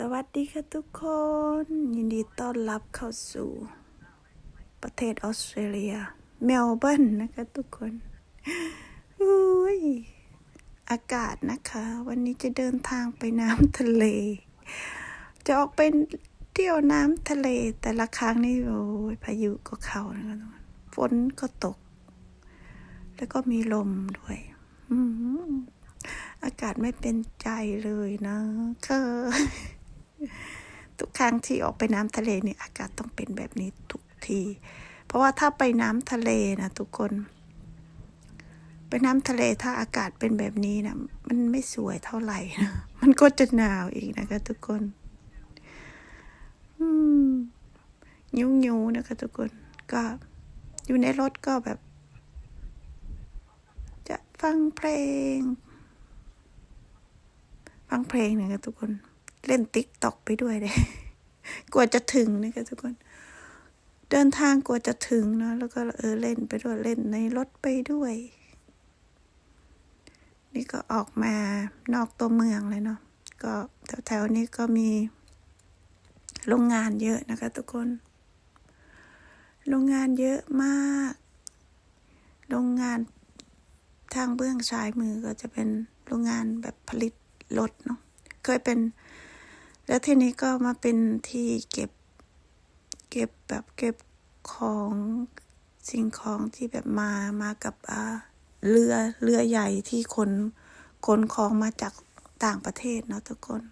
สวัสดีค่ะทุกคน ยินดีต้อนรับเข้าสู่ประเทศออสเตรเลีย เมลเบิร์นนะคะทุกคนอุ้ยอากาศนะคะ วันนี้จะเดินทางไปน้ำทะเล จะออกไปเที่ยวน้ำทะเลแต่ละครั้งนี่โอ้ยพายุก็เข้านะคะทุกคนฝนก็ตก แล้วก็มีลมด้วยอืมอากาศไม่เป็นใจเลยนะค่ะ ทุกครั้งที่ออกไปน้ำทะเลเนี่ยอากาศต้องเป็นแบบนี้ทุกที เพราะว่าถ้าไปน้ำทะเลนะทุกคน ไปน้ำทะเลถ้าอากาศเป็นแบบนี้นะมันไม่สวยเท่าไหร่นะมันก็จะหนาวอีกนะคะทุกคนอืมยิ้วยิวๆนะคะทุกคน ก็อยู่ในรถก็แบบ จะฟังเพลง ฟังเพลงนะคะทุกคน เล่นติ๊กตอกไปด้วยเลยกว่าจะถึงนะคะทุกคน เดินทางกว่าจะถึงเนาะแล้วก็เออเล่นไปด้วยเล่นในรถไปด้วย นี่ก็ออกมานอกตัวเมืองเลยเนาะก็แถวๆนี้ก็มีโรงงานเยอะนะคะ ทุกคน โรงงานเยอะมาก โรงงานทางเบื้องซ้ายมือก็จะเป็นโรงงานแบบผลิตรถเนาะ เคยเป็น แล้วทีนี้ก็มาเป็นที่เก็บ เก็บแบบเก็บของสิ่งของที่แบบมามากับอาเรือเรือใหญ่ที่ขนขนของมาจากต่างประเทศเนาะทุกคน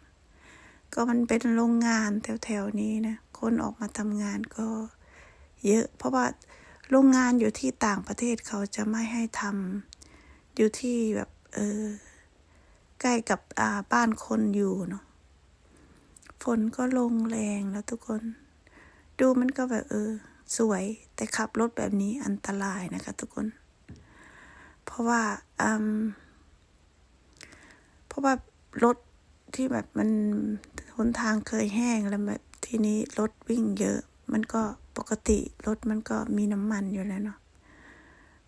ก็มันเป็นโรงงานแถวๆนี้นะคนออกมาทำงานก็เยอะ เพราะว่าโรงงานอยู่ที่ต่างประเทศเขาจะไม่ให้ทำอยู่ที่แบบเออใกล้กับอ่าบ้านคนอยู่เนาะ ฝนก็ลงแรงแล้วทุกคน ดูมันก็แบบเออ สวยแต่ขับรถแบบนี้อันตรายนะคะทุกคน เพราะว่าอืมเพราะว่ารถที่แบบมันหนทางเคยแห้งแล้วแบบทีนี้รถวิ่งเยอะ มันก็ปกติรถมันก็มีน้ำมันอยู่แล้วเนาะ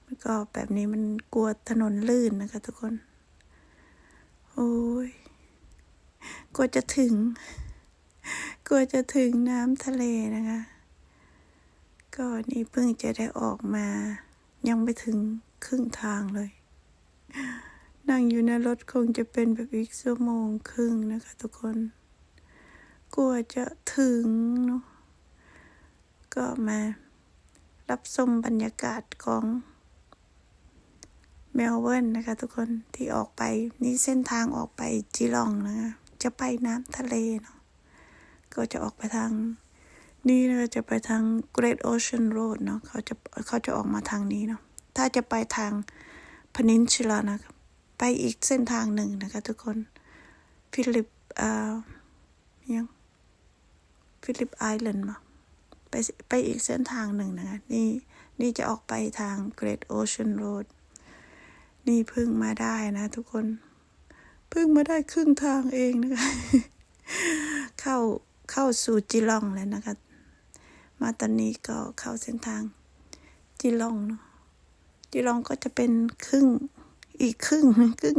มันก็แบบนี้มันกลัวถนนลื่นนะคะทุกคน โอ้ยกว่าจะถึง กว่าจะถึงน้ำทะเลนะคะ ก็นี่เพิ่งจะได้ออกมา ยังไม่ถึงครึ่งทางเลย นั่งอยู่ในรถคงจะเป็นแบบอีกชั่วโมงครึ่งนะคะทุกคนกว่าจะถึงเนาะ ก็มารับชมบรรยากาศของเมลเบิร์นนะคะทุกคนที่ออกไปนี่เส้นทางออกไปจีลองนะคะจะไปน้ำทะเลเนาะ ก็จะออกไปทางนี่นะคะจะไปทาง Great Ocean Road เนาะเขาจะเขาจะออกมาทางนี้เนาะถ้าจะไปทาง Peninsula นะครับไปอีกเส้นทางหนึ่งนะคะทุกคนฟิลิปเอ่อยังฟิลิปไอแลนด์มาไปไปอีกเส้นทางหนึ่งนะคะนี่นี่จะออกไปทาง Great Ocean Road นี่พิ่งมาได้นะทุกคนพิ่งมาได้ครึ่งทางเองนะคะ เข้า เข้าสู่จิลองแล้วนะคะ มาตอนนี้ก็เข้าเส้นทางจิลองเนาะจิลองก็จะเป็นครึ่งอีกครึ่งครึ่ง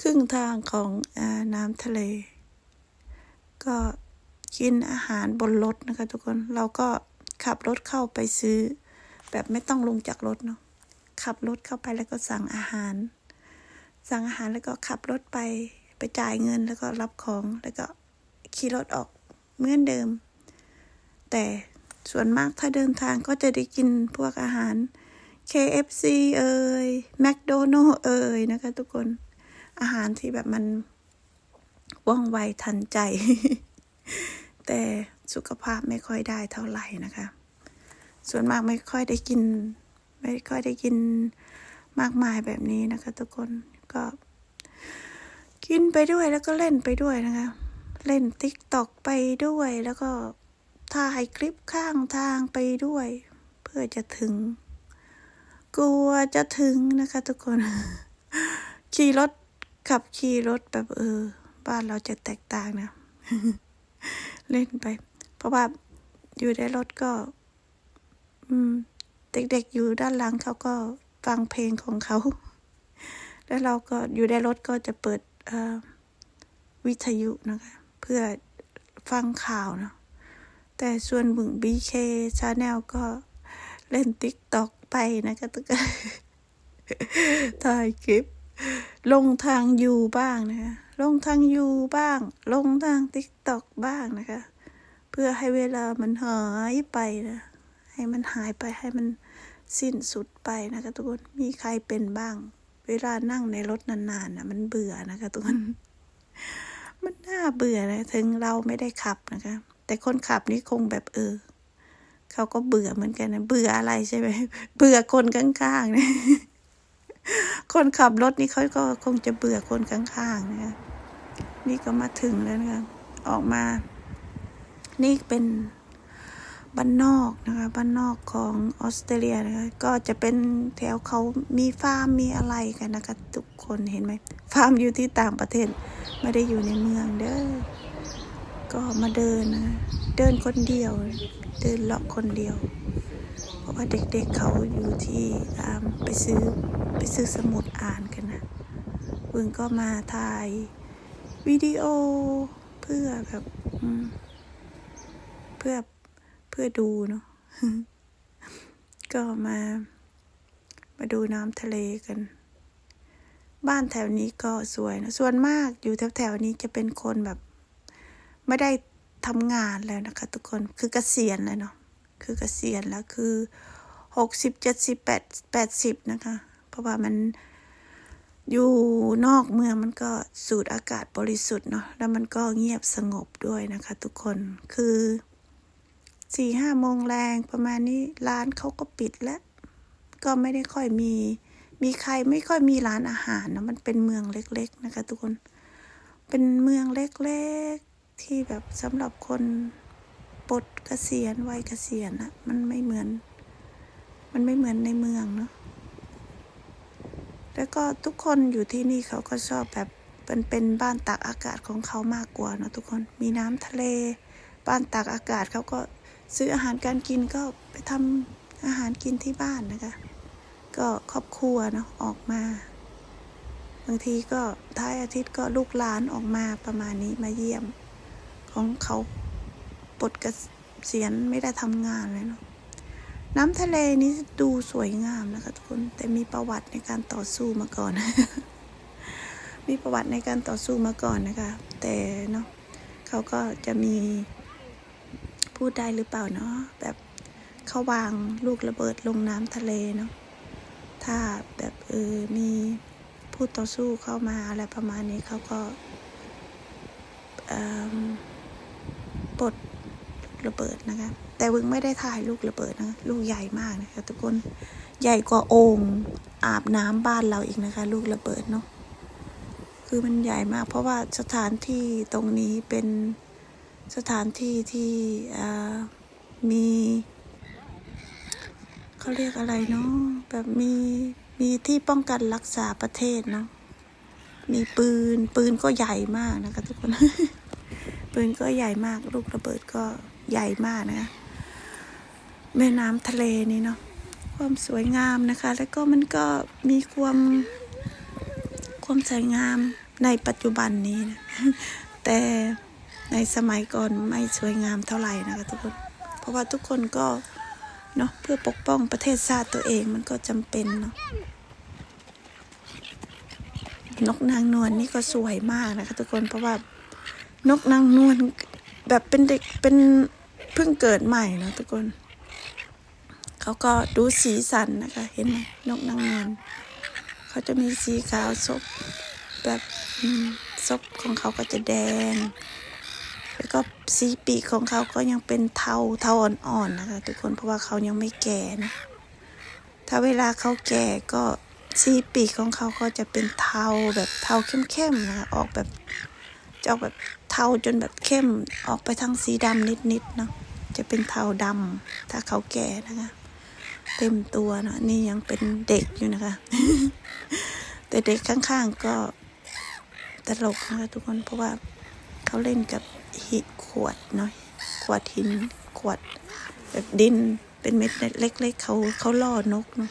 ครึ่งทางของอน้ำทะเล ก็กินอาหารบนรถนะคะ ทุกคนเราก็ขับรถเข้าไปซื้อ แบบไม่ต้องลงจากรถเนาะขับรถเข้าไปแล้วก็สั่งอาหาร สั่งอาหารแล้วก็ขับรถไปไปจ่ายเงินแล้วก็รับของแล้วก็ขี่รถออก เหมือนเดิม แต่ส่วนมากถ้าเดินทางก็จะได้กินพวกอาหาร KFC เอ่ย McDonald เอ่ยนะคะ ทุกคนอาหารที่แบบมันว่องไวทันใจ แต่สุขภาพไม่ค่อยได้เท่าไหร่นะคะ ส่วนมากไม่ค่อยได้กิน ไม่ค่อยได้กินมากมายแบบนี้นะคะ ทุกคนก็กินไปด้วยแล้วก็เล่นไปด้วยนะคะ เล่นติ๊กตอกไปด้วย แล้วก็ถ่ายคลิปข้างทางไปด้วย เพื่อจะถึง กลัวจะถึงนะคะทุกคน ขี่รถขับขี่รถแบบเออ บ้านเราจะแตกต่างนะ เล่นไป เพราะว่าอยู่ในรถก็ อืม เด็กๆอยู่ด้านหลังเขาก็ฟังเพลงของเขา แล้วเราก็อยู่ในรถก็จะเปิดวิทยุนะคะ พื่อฟังข่าวเนาะแต่ส่วนบึง BK Channel ก็เล่น TikTok ไปนะคะทุกคนถ่ายคลิป ลงทางยูบ้างนะคะลงทางยูบ้าง ลงทาง TikTok บ้างนะคะ เพื่อให้เวลามันหายไปนะให้มันหายไปให้มันสิ้นสุดไปนะคะทุกคนมีใครเป็นบ้าง เวลานั่งในรถนานๆนะมันเบื่อนะคะทุกคน มันน่าเบื่อนะถึงเราไม่ได้ขับนะคะ แต่คนขับนี่คงแบบเออเขาก็เบื่อเหมือนกันนะเบื่ออะไรใช่ไหมเบื่อคนข้างๆนะคนขับรถนี่เขาก็คงจะเบื่อคนข้างๆนะคะนี่ก็มาถึงแล้วนะคะออกมา นี่เป็น บ้านนอกนะคะบ้านนอกของออสเตรเลียนะคะก็จะเป็นแถวเขามีฟาร์มมีอะไรกันนะคะทุกคนเห็นไหมฟาร์มอยู่ที่ต่างประเทศไม่ได้อยู่ในเมืองเด้อก็มาเดินนะเดินคนเดียว เดินเลาะคนเดียว เพราะว่าเด็กๆเขาอยู่ที่ไปซื้อไปซื้อสมุดอ่านกันนะเพิ่งก็มาถ่ายวิดีโอเพื่อแบบเพื่อ พื่อดูเนาะก็มา มาดูน้ำทะเลกัน บ้านแถวนี้ก็สวยนะ ส่วนมากอยู่แถวๆนี้จะเป็นคนแบบ ไม่ได้ทำงานแล้วนะคะ ทุกคนคือเกษียณแล้วเนาะคือเกษียณแล้วคือหกสิบเจ็ดสิบแปดแปดสิบนะคะ เพราะว่ามันอยู่นอกเมืองมันก็สูดอากาศบริสุทธิ์เนาะแล้วมันก็เงียบสงบด้วยนะคะ ทุกคนคือ สี่ห้าโมงแรงประมาณนี้ร้านเขาก็ปิดแล้ว ก็ไม่ได้ค่อยมี มีใครไม่ค่อยมีร้านอาหารนะมันเป็นเมืองเล็ก ๆ นะคะทุกคน เป็นเมืองเล็กๆที่แบบสำหรับคนปลดเกษียณวัยเกษียณอะมันไม่เหมือน มันไม่เหมือนในเมืองเนาะแล้วก็ทุกคนอยู่ที่นี่เขาก็ชอบแบบเป็นเป็นบ้านตากอากาศของเขามากกว่าเนาะทุกคนมีน้ำทะเล บ้านตากอากาศเขาก็ ซื้ออาหารการกินก็ไปทำอาหารกินที่บ้านนะคะ ก็ครอบครัวเนาะออกมาบางทีก็ท้ายอาทิตย์ก็ลูกหลานออกมาประมาณนี้มาเยี่ยม ของเขาปลดเกษียณไม่ได้ทำงานเลยเนาะน้ำทะเลนี้ดูสวยงามนะคะทุกคนแต่มีประวัติในการต่อสู้มาก่อน มีประวัติในการต่อสู้มาก่อนนะคะ แต่เนาะเขาก็จะมี พูดได้หรือเปล่าเนาะแบบเขาวางลูกระเบิดลงน้ำทะเลเนาะถ้าแบบเออมีผู้ต่อสู้เข้ามาอะไรประมาณนี้เขาก็ปลดลูกระเบิดนะคะ แต่วึงไม่ได้ถ่ายลูกระเบิดนะ ลูกใหญ่มากนะคะทุกคนใหญ่กว่าโอ่งอาบน้ำบ้านเราอีกนะคะ ลูกระเบิดเนาะคือมันใหญ่มาก เพราะว่าสถานที่ตรงนี้เป็น สถานที่ที่มีเขาเรียกอะไรเนาะแบบมีมีที่ป้องกันรักษาประเทศเนาะมีปืนปืนก็ใหญ่มากนะคะ ทุกคน ปืนก็ใหญ่มาก ลูกระเบิดก็ใหญ่มากนะคะแม่น้ำทะเลนี่เนาะความสวยงามนะคะ แล้วก็มันก็มีความความสวยงามในปัจจุบันนี้นะแต่ ในสมัยก่อนไม่สวยงามเท่าไหร่นะคะทุกคน เพราะว่าทุกคนก็เนาะเพื่อปกป้องประเทศชาติตัวเองมันก็จำเป็นเนาะนกนางนวลนี่ก็สวยมากนะคะ ทุกคนเพราะว่านกนางนวลแบบเป็นเด็กเป็นเพิ่งเกิดใหม่เนาะทุกคนเขาก็ดูสีสันนะคะ เห็นไหมนกนางนวลเขาจะมีสีขาวซบแบบซบของเขาก็จะแดง แล้วก็สีปีกของเขาก็ยังเป็นเทาเทาอ่อนๆนะคะ ทุกคนเพราะว่าเขายังไม่แก่นะถ้าเวลาเขาแก่ก็สีปีกของเขาก็จะเป็นเทาแบบเทาเข้มๆนะคะออกแบบจะออกแบบเทาจนแบบเข้มออกไปทางสีดำนิดๆเนาะจะเป็นเทาดำถ้าเขาแก่นะคะ เต็มตัวเนาะนี่ยังเป็นเด็กอยู่นะคะ แต่เด็กข้างๆก็ตลกนะคะทุกคนเพราะว่าเขาเล่นกับ หินขวดเนาะขวดหินขวดแบบดินเป็นเม็ดเล็ก ๆ เขาเขาล่อนกเนาะ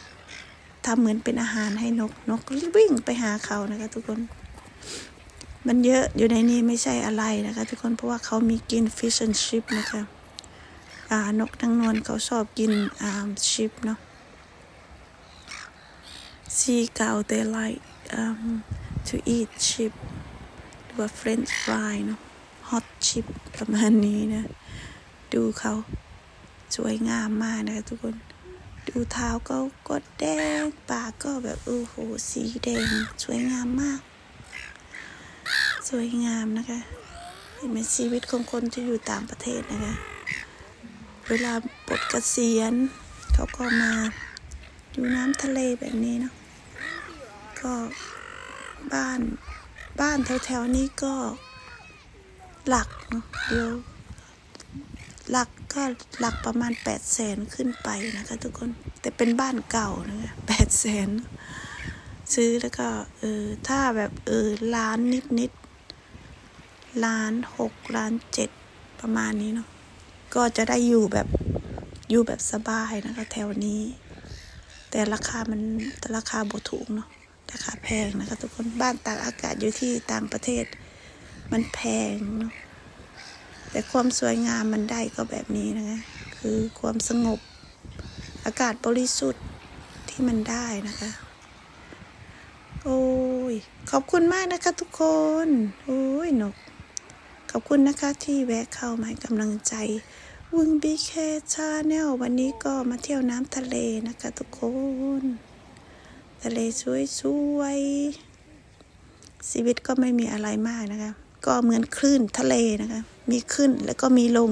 ทำเหมือนเป็นอาหารให้นกนกวิ่งไปหาเขานะคะ ทุกคน มันเยอะอยู่ในนี้ไม่ใช่อะไรนะคะ ทุกคนเพราะว่าเขามีกิน fish and chip นะคะอ่านกทั้งนวลเขาชอบกินอ่าชิปเนาะ seagull they like um, to eat chip หรือว่า french fry เนาะ hot chip ประมาณนี้นะ ดูเขาสวยงามมากนะคะทุกคน ดูเท้าก็ก็แดง ปากก็แบบโอ้โหสีแดง สวยงามมาก สวยงามนะคะเห็นไหมชีวิตของคนที่อยู่ต่างประเทศนะคะ เวลาปลดเกษียณเขาก็มาอยู่น้ำทะเลแบบนี้เนาะก็บ้านบ้านแถวๆนี้ก็ หลักเนาะเดียว หลักก็หลักประมาณแปดแสนขึ้นไปนะคะทุกคนแต่เป็นบ้านเก่านะคะแปดแสนซื้อแล้วก็เออถ้าแบบเออล้านนิดนิดล้านหกล้านเจ็ดประมาณนี้เนาะก็จะได้อยู่แบบอยู่แบบสบายนะคะแถวนี้ แต่ราคามันแต่ราคาบ่ถูกเนาะราคาแพงนะคะทุกคนบ้านตากอากาศอยู่ที่ต่างประเทศ มันแพงเนาะแต่ความสวยงามมันได้ก็แบบนี้นะคะคือความสงบ อากาศบริสุทธิ์ที่มันได้นะคะ โอ้ย ขอบคุณมากนะคะทุกคน โอ้ยนก ขอบคุณนะคะที่แวะเข้ามาให้กำลังใจวึงบีเคชาแนลวันนี้ก็มาเที่ยวน้ำทะเลนะคะทุกคน ทะเลสวยๆชีวิตก็ไม่มีอะไรมากนะคะ ก็เหมือนคลื่นทะเลนะคะ มีขึ้นแล้วก็มีลง